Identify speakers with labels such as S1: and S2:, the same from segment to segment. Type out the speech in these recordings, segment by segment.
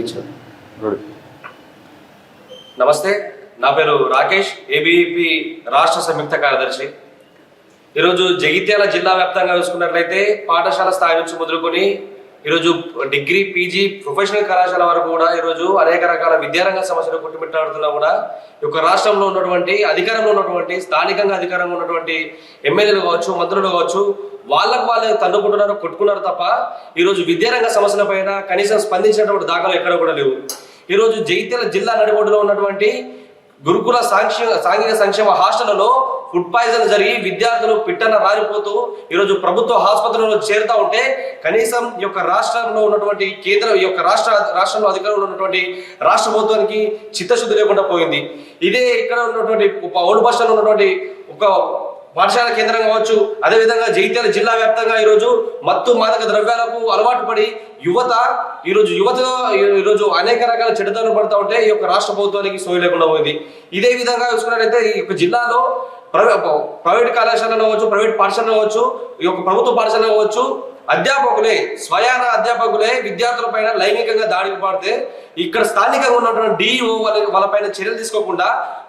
S1: ఇచ్చారు. నమస్తే నా పేరు రాకేష్ ఏబీపీ రాష్ట్ర సంయుక్త కార్యదర్శి. ఈరోజు జగిత్యాల జిల్లా వ్యాప్తంగా చూసుకున్నట్లయితే పాఠశాల స్థాయి నుంచి మొదలుకొని ఈరోజు డిగ్రీ పీజీ ప్రొఫెషనల్ కళాశాల వరకు కూడా ఈరోజు అనేక రకాల విద్యారంగ సమస్యలు కొట్టుమిట్టాడుతున్నా కూడా ఈ యొక్క రాష్ట్రంలో ఉన్నటువంటి అధికారంలో ఉన్నటువంటి స్థానికంగా అధికారంగా ఉన్నటువంటి ఎమ్మెల్యేలు కావచ్చు మంత్రులు కావచ్చు వాళ్ళకు వాళ్ళు తన్నుకుంటున్నారు కొట్టుకున్నారు తప్ప ఈరోజు విద్యారంగ సమస్యల పైన కనీసం స్పందించినటువంటి దాఖలు ఎక్కడ కూడా లేవు. ఈరోజు జగిత్యాల జిల్లా నడిబొడ్డులో ఉన్నటువంటి గురుకుల సాంక్ష సాంఘిక సంక్షేమ హాస్టళ్ళలో ఫుడ్ పాయిజన్ జరిగి విద్యార్థులు పిట్టన రారిపోతూ ఈరోజు ప్రభుత్వ ఆసుపత్రిలో చేరుతా ఉంటే కనీసం ఈ యొక్క రాష్ట్రంలో ఉన్నటువంటి కేంద్ర ఈ యొక్క రాష్ట్ర రాష్ట్రంలో అధికారంలో ఉన్నటువంటి రాష్ట్ర ప్రభుత్వానికి చిత్తశుద్ధి లేకుండా పోయింది. ఇదే ఇక్కడ ఉన్నటువంటి ఓల్డ్ బస్ స్టాండ్ ఉన్నటువంటి ఒక పాఠశాల కేంద్రం కావచ్చు అదేవిధంగా జగిత్యాల జిల్లా వ్యాప్తంగా ఈరోజు మత్తు మాదక ద్రవ్యాలకు అలవాటు పడి యువత ఈరోజు యువత ఈరోజు అనేక రకాల చెడుతనం పడుతూ ఉంటే ఈ యొక్క రాష్ట్ర ప్రభుత్వానికి సోయి లేకుండా పోయింది. ఇదే విధంగా చూసుకున్నట్లయితే ఈ యొక్క జిల్లాలో ప్రైవేట్ ప్రైవేట్ కళాశాలలో కావచ్చు ప్రైవేట్ పాఠశాలలో కావచ్చు ఈ యొక్క ప్రభుత్వ పాఠశాల కావచ్చు అధ్యాపకులే స్వయాన అధ్యాపకులే విద్యార్థులపైన లైంగికంగా దాడికి పడితే ఇక్కడ స్థానికంగా ఉన్నటువంటి డిఈఓ వాళ్ళ వాళ్ళపైన చర్యలు తీసుకోకుండా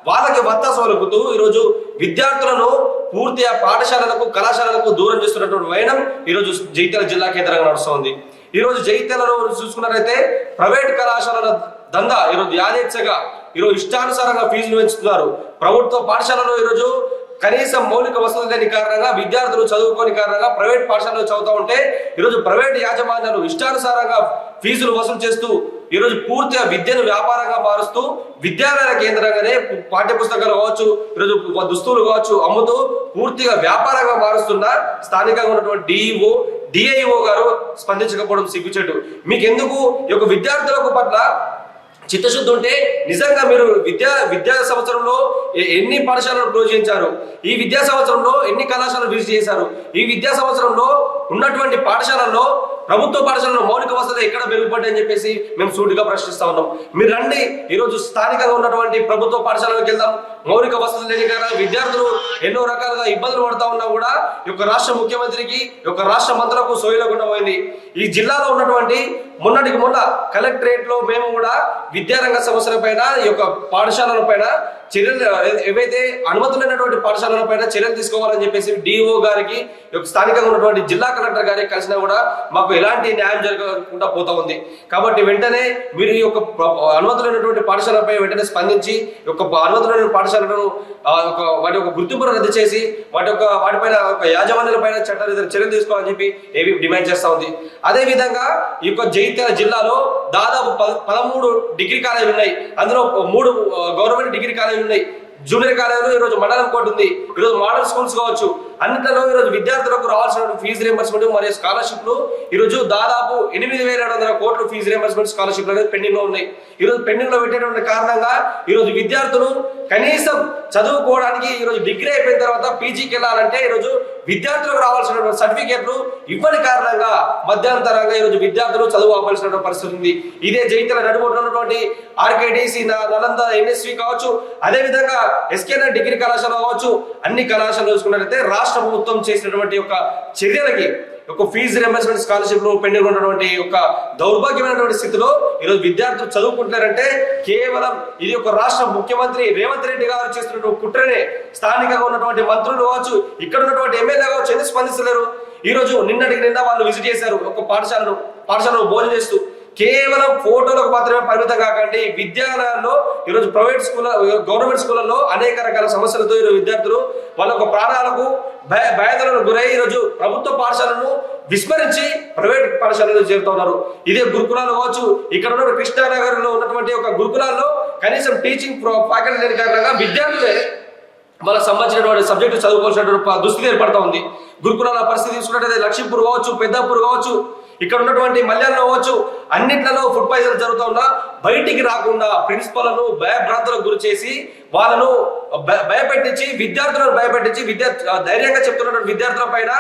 S1: వాళ్ళకి వత్తాస వలుపుతూ ఈరోజు విద్యార్థులను పూర్తిగా పాఠశాలలకు కళాశాలలకు దూరం చేస్తున్నటువంటి వైనం ఈరోజు జగిత్యాల జిల్లా కేంద్రంగా నడుస్తోంది. ఈరోజు జగిత్యాలలో చూసుకున్నట్లయితే ప్రైవేట్ కళాశాలల దందా ఈరోజు యాదేచ్ఛగా ఈరోజు ఇష్టానుసారంగా ఫీజులు పెంచుతున్నారు. ప్రభుత్వ పాఠశాలలో ఈరోజు కనీసం మౌలిక వసతులు లేని కారణంగా విద్యార్థులు చదువుకోని కారణంగా ప్రైవేట్ పాఠశాలలో చదువుతూ ఉంటే ఈరోజు ప్రైవేట్ యాజమాన్యాలు ఇష్టానుసారంగా ఫీజులు వసూలు చేస్తూ ఈరోజు పూర్తిగా విద్యను వ్యాపారంగా మారుస్తూ విద్యాలయ కేంద్రంగానే పాఠ్య పుస్తకాలు కావచ్చు ఈరోజు దుస్తులు కావచ్చు అమ్ముతూ పూర్తిగా వ్యాపారంగా మారుస్తున్న స్థానికంగా ఉన్నటువంటి డిఈఓ డిఐఓ గారు స్పందించకపోవడం సిగ్గుచెట్టు మీకెందుకు? ఈ యొక్క విద్యార్థులకు పట్ల చిత్తశుద్ధి ఉంటే నిజంగా మీరు విద్యా విద్యా సంవత్సరంలో ఎన్ని పాఠశాలలు క్లోజ్ చేశారు ఈ విద్యా సంవత్సరంలో ఎన్ని కళాశాలలు విజిట్ చేశారు? ఈ విద్యా సంవత్సరంలో ఉన్నటువంటి పాఠశాలల్లో ప్రభుత్వ పాఠశాలలో మౌలిక వసతులు ఎక్కడ మెరుగుపడ్డాయని చెప్పేసి మేము సూటిగా ప్రశ్నిస్తా ఉన్నాం. మీరు రండి. ఈరోజు స్థానికంగా ఉన్నటువంటి ప్రభుత్వ పాఠశాలకు వెళ్దాం. మౌలిక వసతులు లేని కారణంగా విద్యార్థులు ఎన్నో రకాలుగా ఇబ్బందులు పడతా ఉన్నా కూడా ఈ యొక్క రాష్ట్ర ముఖ్యమంత్రికి ఈ యొక్క రాష్ట్ర మంత్రులకు సోయలేకుండా పోయింది. ఈ జిల్లాలో ఉన్నటువంటి మొన్నటికి మొన్న కలెక్టరేట్లో మేము కూడా విద్యారంగ సమస్యల పైన ఈ యొక్క పాఠశాలల పైన చర్యలు ఏవైతే అనుమతులైనటువంటి పాఠశాలల పైన చర్యలు తీసుకోవాలని చెప్పేసి డిఓ గారికి స్థానికంగా ఉన్నటువంటి జిల్లా కలెక్టర్ గారికి కలిసినా కూడా మాకు ఎలాంటి న్యాయం జరగకుండా పోతా ఉంది. కాబట్టి వెంటనే మీరు ఈ యొక్క అనుమతులైనటువంటి పాఠశాలపై వెంటనే స్పందించి యొక్క అనుమతులైన పాఠశాలను వాటి యొక్క గుర్తింపును రద్దు చేసి వాటి యొక్క వాటిపైన ఒక యాజమాన్యాల పైన చట్టాలు చర్యలు తీసుకోవాలని చెప్పి ఏవి డిమాండ్ చేస్తా ఉంది. అదే విధంగా ఈ యొక్క జైత్యాల జిల్లాలో దాదాపు పదమూడు డిగ్రీ కాలేజీలు ఉన్నాయి. అందులో మూడు గవర్నమెంట్ డిగ్రీ కాలేజీలు ఉన్నాయి జూనియర్ కాలేజీలో ఈరోజు మండలం కోర్టు ఉంది. ఈరోజు మోడల్ స్కూల్స్ కావచ్చు. అన్నింటిలో ఈరోజు విద్యార్థులకు రావాల్సిన ఫీజు రియంబర్స్మెంట్ మరియు స్కాలర్షిప్లు. ఈరోజు దాదాపు ఎనిమిది వేల ఏడు వందల కోట్లు ఫీజు రియంబర్స్మెంట్ స్కాలర్షిప్లు అనేది పెండింగ్లో ఉన్నాయి. ఈరోజు పెండింగ్లో పెట్టేటువంటి కారణంగా ఈరోజు విద్యార్థులు కనీసం చదువుకోవడానికి ఈరోజు డిగ్రీ అయిపోయిన తర్వాత పీజీకి వెళ్ళాలంటే ఈరోజు విద్యార్థులకు రావాల్సినటువంటి సర్టిఫికేట్లు ఇవ్వని కారణంగా మధ్యంతరంగా ఈరోజు విద్యార్థులు చదువు ఆపాల్సిన పరిస్థితి ఉంది. ఇదే జైతల నడుబొట్టులో ఉన్నటువంటి ఆర్కేడిసి నలంద ఎన్ఎస్వి కావచ్చు అదే విధంగా ఎస్కేఎన్ డిగ్రీ కళాశాల కావచ్చు అన్ని కళాశాలలు చూసుకున్నట్లయితే రాష్ట్ర ప్రభుత్వం చేసినటువంటి యొక్క చర్యలకి ఒక ఫీజు రియంబర్స్మెంట్ స్కాలర్షిప్లో పెండింగ్ ఉన్నటువంటి ఒక దౌర్భాగ్యమైనటువంటి స్థితిలో ఈరోజు విద్యార్థులు చదువుకుంటున్నారంటే కేవలం ఇది ఒక రాష్ట్ర ముఖ్యమంత్రి రేవంత్ రెడ్డి గారు చేస్తున్నటువంటి కుట్రనే. స్థానికంగా ఉన్నటువంటి మంత్రులు కావచ్చు ఇక్కడ ఉన్నటువంటి ఎమ్మెల్యే కావచ్చు ఎందుకు స్పందిస్తలేరు? ఈ రోజు నిన్నటికి నిన్న వాళ్ళు విజిట్ చేశారు ఒక పాఠశాలను పాఠశాలను భోజనం చేస్తూ. కేవలం ఫోటోలకు మాత్రమే పరిమితం కాకండి. విద్యాలయాల్లో ఈరోజు ప్రైవేట్ స్కూల్ గవర్నమెంట్ స్కూళ్ళలో అనేక రకాల సమస్యలతో ఈరోజు విద్యార్థులు వాళ్ళ యొక్క ప్రాణాలకు భయ భయాదలకు గురై ఈరోజు ప్రభుత్వ పాఠశాలను విస్మరించి ప్రైవేట్ పాఠశాలలో చేరుతున్నారు ఇదే గురుకులాలు కావచ్చు. ఇక్కడ ఉన్న కృష్ణానగర్లో ఉన్నటువంటి ఒక గురుకులాల్లో కనీసం టీచింగ్ ఫ్యాకల్టీ లేని కారణంగా విద్యార్థులే వాళ్ళకి సంబంధించినటువంటి సబ్జెక్టు చదువుకోవాల్సినటువంటి దుస్థితి ఏర్పడతా ఉంది. గురుకులాల పరిస్థితి తీసుకున్నట్టయితే లక్ష్మీపూర్ కావచ్చు పెద్దాపూర్ కావచ్చు ఇక్కడ ఉన్నటువంటి మల్యాన్ని అవ్వచ్చు అన్నిట్లలో ఫుడ్ పాయిజన్ జరుగుతూ బయటికి రాకుండా ప్రిన్సిపల్లను భయభ్రాంతులకు గురి చేసి వాళ్ళను భయ- భయపెట్టించి విద్యార్థులను భయపెట్టించి విద్యా ధైర్యంగా చెప్తున్నటువంటి విద్యార్థుల పైన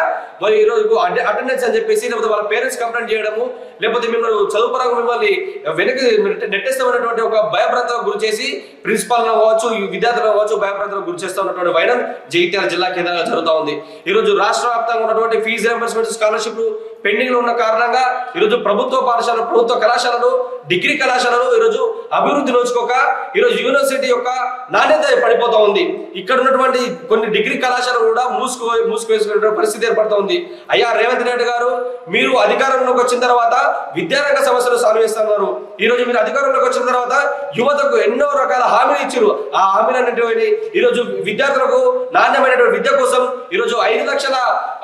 S1: మరి ఈరోజు అటెండెన్స్ అని చెప్పేసి లేకపోతే వాళ్ళ పేరెంట్స్ కంప్లైంట్ చేయడము లేకపోతే మిమ్మల్ని చదువు పరంగా మిమ్మల్ని వెనక్కి నెట్టేస్తామన్నటువంటి ఒక భయభ్రాంతులకు గురి చేసి ప్రిన్సిపాల్ కావచ్చు ఈ విద్యార్థులను కావచ్చు భయభ్రాంతులకు గురి చేస్తా ఉన్నటువంటి వైనం జగిత్యాల జిల్లా కేంద్రంగా జరుగుతూ ఉంది. ఈరోజు రాష్ట్ర వ్యాప్తంగా ఉన్నటువంటి ఫీజు రియంబర్స్మెంట్ స్కాలర్షిప్ పెండింగ్లో ఉన్న కారణంగా ఈరోజు ప్రభుత్వ పాఠశాలలు ప్రభుత్వ కళాశాలలు డిగ్రీ కళాశాలలు ఈరోజు అభివృద్ధి నోచుకోక ఈరోజు యూనివర్సిటీ యొక్క నాణ్యత పడిపోతా ఉంది. ఇక్కడ ఉన్నటువంటి కొన్ని డిగ్రీ కళాశాలలు కూడా మూసుకు మూసుకువేసుకునే పరిస్థితి ఏర్పడుతోంది అయ్యా రేవంత్ రెడ్డి గారు మీరు అధికారంలోకి వచ్చిన తర్వాత విద్యారంగ సమస్యలు సాల్వ్ చేస్తున్నారు. ఈ రోజు మీరు అధికారంలోకి వచ్చిన తర్వాత యువతకు ఎన్నో రకాల హామీలు ఇచ్చారు. ఆ హామీలు ఈ రోజు విద్యార్థులకు నాణ్యమైనటువంటి విద్య కోసం ఈ రోజు ఐదు లక్షల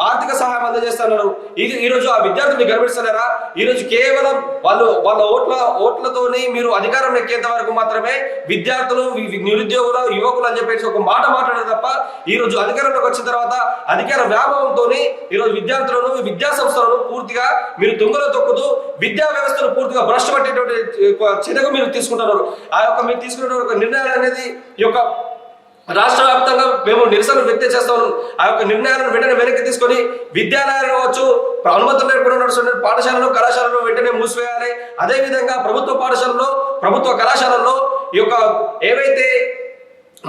S1: ఆర్థిక సహాయం అందజేస్తున్నారు. ఇది ఈ ఈరోజు ఆ విద్యార్థులు మీకు కనిపిస్తున్నారా ఈరోజు కేవలం వాళ్ళు వాళ్ళ ఓట్ల ఓట్లతోనే మీరు అధికారం ఎక్కేంత వరకు మాత్రమే విద్యార్థులు నిరుద్యోగులు యువకులు అని చెప్పేసి ఒక మాట మాట్లాడారు తప్ప ఈరోజు అధికారంలోకి వచ్చిన తర్వాత అధికార వ్యాభవంతో ఈరోజు విద్యార్థులను విద్యా సంస్థలను పూర్తిగా మీరు తుంగలో తొక్కుతూ విద్యా వ్యవస్థను పూర్తిగా భ్రష్టు పట్టేటువంటి చర్యగా మీరు తీసుకుంటున్నారు. ఆ యొక్క మీరు తీసుకున్న ఒక నిర్ణయాలు అనేది ఈ యొక్క రాష్ట్ర వ్యాప్తంగా మేము నిరసన వ్యక్తం చేస్తాం. ఆ యొక్క నిర్ణయాలను వెంటనే వెనక్కి తీసుకొని విద్యాలయాలు కావచ్చు అనుమతులు లేకుండా పాఠశాలలు కళాశాలలు వెంటనే మూసివేయాలి. అదేవిధంగా ప్రభుత్వ పాఠశాలలో ప్రభుత్వ కళాశాలల్లో ఈ యొక్క ఏవైతే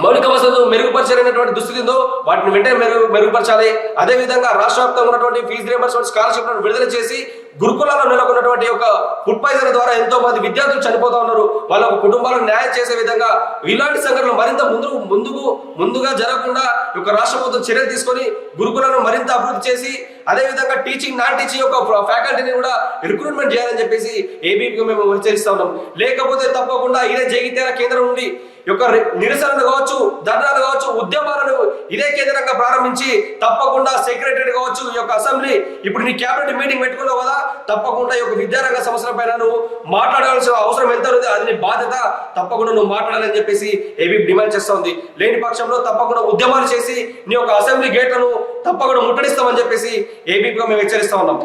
S1: మౌలిక వసతులు మెరుగుపరచలేనటువంటి దుస్థితి ఉందో వాటిని వెంటనే మెరుగు మెరుగుపరచాలి. అదే విధంగా రాష్ట్ర వ్యాప్తంగా ఉన్నటువంటి ఫీజు రియంబర్స్మెంట్ స్కాలర్షిప్ విడుదల చేసి గురుకులాల్లో నెలకొన్నటువంటి ఒక ఫుడ్ పాయిజన్ ద్వారా ఎంతో మంది విద్యార్థులు చనిపోతా ఉన్నారు. వాళ్ళ కుటుంబాలను న్యాయం చేసే విధంగా ఇలాంటి సంఘటనలు మరింత ముందు ముందుకు ముందుగా జరగకుండా యొక్క రాష్ట్ర ప్రభుత్వం చర్యలు తీసుకొని గురుకులను మరింత అభివృద్ధి చేసి అదే విధంగా టీచింగ్ నాన్ టీచింగ్ యొక్క ఫ్యాకల్టీని కూడా రిక్రూట్మెంట్ చేయాలని చెప్పేసి ఏబీపీగా మేము హెచ్చరిస్తా ఉన్నాం. లేకపోతే తప్పకుండా ఇదే జగిత్యాల కేంద్రం నుండి యొక్క నిరసనలు కావచ్చు ధర్నాలు కావచ్చు ఉద్యమాలను ఇదే కేంద్రంగా ప్రారంభించి తప్పకుండా సెక్రటరీ కావచ్చు ఈ యొక్క అసెంబ్లీ. ఇప్పుడు నీ క్యాబినెట్ మీటింగ్ పెట్టుకున్నావు కదా తప్పకుండా ఈ యొక్క విద్యారంగ సమస్యల పైన నువ్వు మాట్లాడాల్సిన అవసరం ఎంత ఉంది అది నీ బాధ్యత. తప్పకుండా నువ్వు మాట్లాడాలని చెప్పేసి ఏబీ డిమాండ్ చేస్తా ఉంది లేని పక్షంలో తప్పకుండా ఉద్యమాలు చేసి నీ యొక్క అసెంబ్లీ గేట్లను తప్పకుండా ముట్టడిస్తామని చెప్పేసి ఏబీపీగా మేము హెచ్చరిస్తా ఉన్నాం.